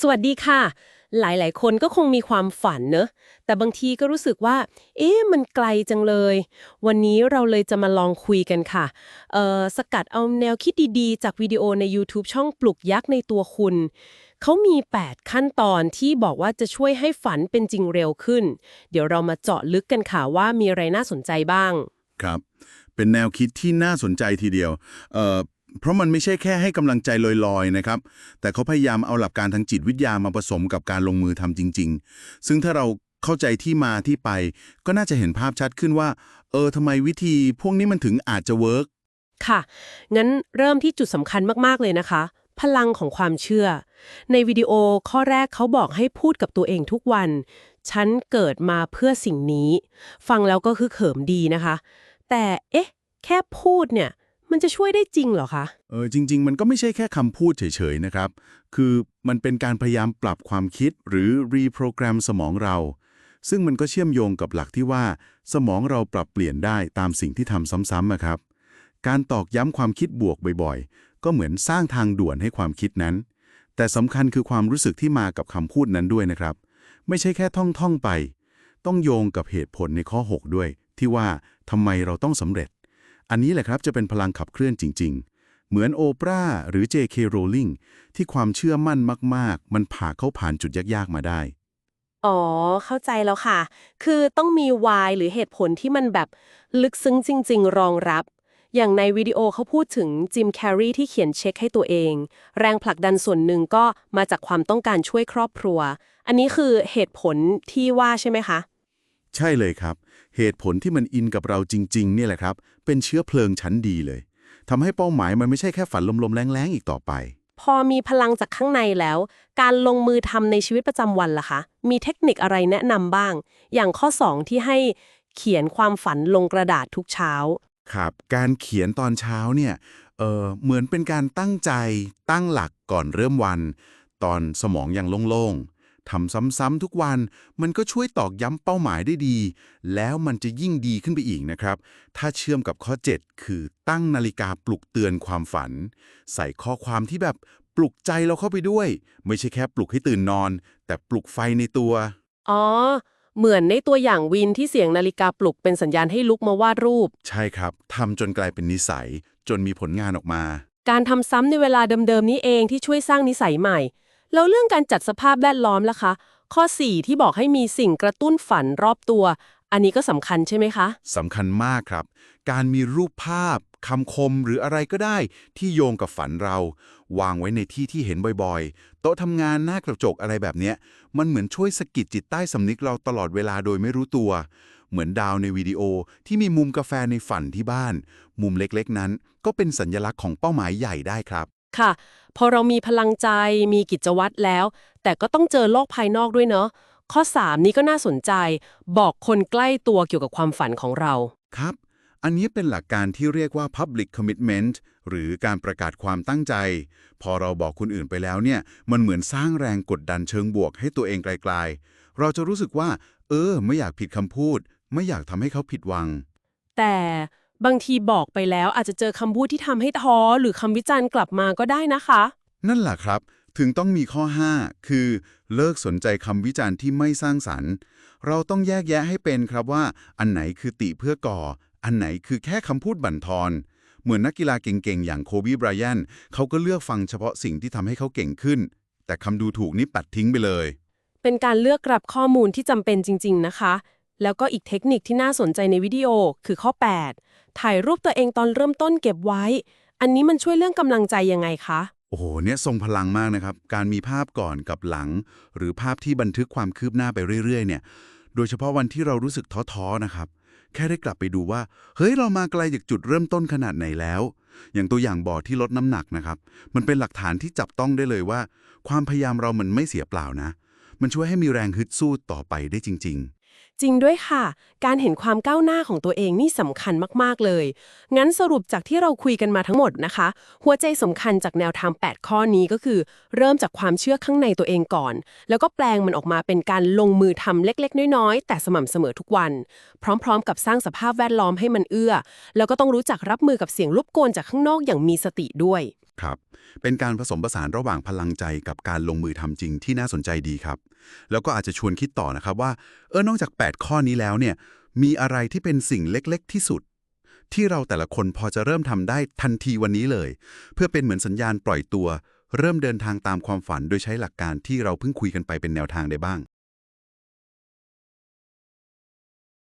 สวัสดีค่ะ หลายๆ คนก็คงมีความฝันเนอะ แต่บางทีก็รู้สึกว่า เอ๊ะ มันไกลจังเลย วันนี้เราเลยจะมาลองคุยกันค่ะ เอ่อ สกัดเอาแนวคิดดีๆ จากวิดีโอใน YouTube ช่องปลุกยักษ์ในตัวคุณ เขามี 8 ขั้นตอนที่บอกว่าจะช่วยให้ฝันเป็นจริงเร็วขึ้น เดี๋ยวเรามาเจาะลึกกันค่ะว่ามีอะไรน่าสนใจบ้าง ครับ เป็นแนวคิดที่น่าสนใจทีเดียว เอ่อ เพราะมันไม่ใช่แค่ให้กำลังใจลอยๆนะครับ แต่เขาพยายามเอาหลักการทางจิตวิทยามาผสมกับการลงมือทำจริง ๆ ซึ่งถ้าเราเข้าใจที่มาที่ไป ก็น่าจะเห็นภาพชัดขึ้นว่า เออทำไมวิธีพวกนี้มันถึงอาจจะเวิร์กค่ะ งั้นเริ่มที่จุดสำคัญมากๆเลยนะคะ พลังของความเชื่อ ในวิดีโอข้อแรกเขาบอกให้พูดกับตัวเองทุกวัน ฉันเกิดมาเพื่อสิ่งนี้ ฟังแล้วก็คือเขิมดีนะคะ แต่เอ๊ะ แค่พูดเนี่ย มันจะช่วยได้จริงเหรอคะ เออจริง ๆ มันก็ไม่ใช่แค่คำพูดเฉยๆนะครับ คือมันเป็นการพยายามปรับความคิดหรือรีโปรแกรมสมองเรา ซึ่งมันก็เชื่อมโยงกับหลักที่ว่า สมองเราปรับเปลี่ยนได้ตามสิ่งที่ทำซ้ำๆอะครับ การตอกย้ำความคิดบวกบ่อยๆ ก็เหมือนสร้างทางด่วนให้ความคิดนั้น แต่สำคัญคือความรู้สึกที่มากับคำพูดนั้นด้วยนะครับ ไม่ใช่แค่ท่องๆไป ต้องโยงกับเหตุผลในข้อ 6 ด้วย ที่ว่าทำไมเราต้องสำเร็จ อันนี้แหละครับจะเป็นพลังขับเคลื่อนจริง ๆ เหมือนโอปราหรือ J.K. Rowling ที่ความเชื่อมั่นมาก ๆ มันผ่าเข้าผ่านจุดยาก ๆ มาได้ อ๋อ เข้าใจแล้วค่ะ คือต้องมี why หรือเหตุผลที่มันแบบลึกซึ้งจริง ๆ รองรับ อย่างในวิดีโอเขาพูดถึงจิมแคร์รีที่เขียนเช็คให้ตัวเอง แรงผลักดันส่วนหนึ่งก็มาจากความต้องการช่วยครอบครัว อันนี้คือเหตุผลที่ว่าใช่ไหมคะ ใช่เลยครับ เหตุผลที่มันอินกับเราจริงๆ เนี่ยแหละครับ เป็นเชื้อเพลิงชั้นดีเลยทำให้เป้าหมายมันไม่ใช่แค่ฝันลมๆแรงๆอีกต่อไป พอมีพลังจากข้างในแล้ว การลงมือทำในชีวิตประจำวันล่ะคะ มีเทคนิคอะไรแนะนำบ้าง อย่างข้อ 2 ที่ให้เขียนความฝันลงกระดาษทุกเช้า ครับ การเขียนตอนเช้าเนี่ยเออเหมือนเป็นการตั้งใจตั้งหลักก่อนเริ่มวัน ตอนสมองยังโล่งๆ ทำซ้ำๆทุกวัน มันก็ช่วยตอกย้ำเป้าหมายได้ดี แล้วมันจะยิ่งดีขึ้นไปอีกนะครับ ถ้าเชื่อมกับข้อ 7 คือตั้งนาฬิกาปลุกเตือนความฝัน ใส่ข้อความที่แบบปลุกใจเราเข้าไปด้วย ไม่ใช่แค่ปลุกให้ตื่นนอน แต่ปลุกไฟในตัว อ๋อ เหมือนในตัวอย่างวินที่เสียงนาฬิกาปลุกเป็นสัญญาณให้ลุกมาวาดรูป ใช่ครับทำจนกลายเป็นนิสัย จนมีผลงานออกมา การทำซ้ำในเวลาเดิมๆนี้เองที่ช่วยสร้างนิสัยใหม่ แล้วเรื่องการจัดสภาพแวดล้อมล่ะคะ ข้อ 4 ที่บอกให้มีสิ่งกระตุ้นฝันรอบตัว อันนี้ก็สำคัญใช่ไหมคะสำคัญมากครับ การมีรูปภาพคำคมหรืออะไรก็ได้ที่โยงกับฝันเรา วางไว้ในที่ที่เห็นบ่อยๆ โต๊ะทำงานหน้ากระจกอะไรแบบเนี้ย มันเหมือนช่วยสะกิดจิตใต้สำนึกเราตลอดเวลาโดยไม่รู้ตัว เหมือนดาวในวิดีโอที่มีมุมกาแฟในฝันที่บ้าน มุมเล็กๆนั้น ก็เป็นสัญลักษณ์ของเป้าหมายใหญ่ได้ครับ ค่ะ พอเรามีพลังใจมีกิจวัตรแล้ว แต่ก็ต้องเจอโลกภายนอกด้วยเนาะข้อ 3 นี้ก็น่าสนใจ บอกคนใกล้ตัวเกี่ยวกับความฝันของเรา ครับ อันนี้เป็นหลักการที่เรียกว่า public commitment หรือการประกาศความตั้งใจ พอเราบอกคนอื่นไปแล้วเนี่ย มันเหมือนสร้างแรงกดดันเชิงบวกให้ตัวเองไกลๆ เราจะรู้สึกว่า เออ ไม่อยากผิดคำพูด ไม่อยากทำให้เขาผิดหวัง แต่ บางทีบอกไปแล้วอาจจะเจอคำพูดที่ทำให้ท้อ หรือคำวิจารณ์กลับมาก็ได้นะคะ นั่นแหละครับ ถึงต้องมีข้อ 5 คือเลิกสนใจคำวิจารณ์ที่ไม่สร้างสรรค์ เราต้องแยกแยะให้เป็นครับว่า อันไหนคือติเพื่อก่อ อันไหนคือแค่คำพูดบั่นทอน เหมือนนักกีฬาเก่งๆ อย่างโคบีไบรอันเขาก็เลือกฟังเฉพาะสิ่งที่ทำให้เขาเก่งขึ้น แต่คำดูถูกนี่ปัดทิ้งไปเลย เป็นการเลือกกลับข้อมูลที่จำเป็นจริง ๆ นะคะ แล้วก็อีกเทคนิคที่น่าสนใจในวิดีโอคือข้อ 8 ถ่ายรูปตัวเองตอนเริ่มต้นเก็บไว้ อันนี้มันช่วยเรื่องกำลังใจยังไงคะ โอ้โห เนี่ยทรงพลังมากนะครับ การมีภาพก่อนกับหลัง หรือภาพที่บันทึกความคืบหน้าไปเรื่อยๆ เนี่ย โดยเฉพาะวันที่เรารู้สึกท้อๆ นะครับ แค่ได้กลับไปดูว่า เฮ้ย เรามาไกลจากจุดเริ่มต้นขนาดไหนแล้ว อย่างตัวอย่างบอดที่ลดน้ำหนักนะครับ มันเป็นหลักฐานที่จับต้องได้เลยว่า ความพยายามเรามันไม่เสียเปล่านะ มันช่วยให้มีแรงฮึดสู้ต่อไปได้จริง ๆ จริงด้วยค่ะ การเห็นความก้าวหน้าของตัวเองนี่สำคัญมาก ๆ เลย งั้นสรุปจากที่เราคุยกันมาทั้งหมดนะคะ หัวใจสำคัญจากแนวทาง 8 ข้อนี้ก็คือ เริ่มจากความเชื่อข้างในตัวเองก่อน แล้วก็แปลงมันออกมาเป็นการลงมือทำเล็ก ๆ น้อย ๆ แต่สม่ำเสมอทุกวัน พร้อม ๆ กับสร้างสภาพแวดล้อมให้มันเอื้อ แล้วก็ต้องรู้จักรับมือกับเสียงรบกวนจากข้างนอกอย่างมีสติด้วย ครับ เป็นการผสมผสานระหว่างพลังใจกับการลงมือทำจริงที่น่าสนใจดีครับ แล้วก็อาจจะชวนคิดต่อนะครับว่า เออนอกจาก 8 ข้อนี้แล้วเนี่ย มีอะไรที่เป็นสิ่งเล็กๆ ที่สุด ที่เราแต่ละคนพอจะเริ่มทำได้ทันทีวันนี้เลย เพื่อเป็นเหมือนสัญญาณปล่อยตัว เริ่มเดินทางตามความฝันโดยใช้หลักการที่เราเพิ่งคุยกันไปเป็นแนวทางได้บ้าง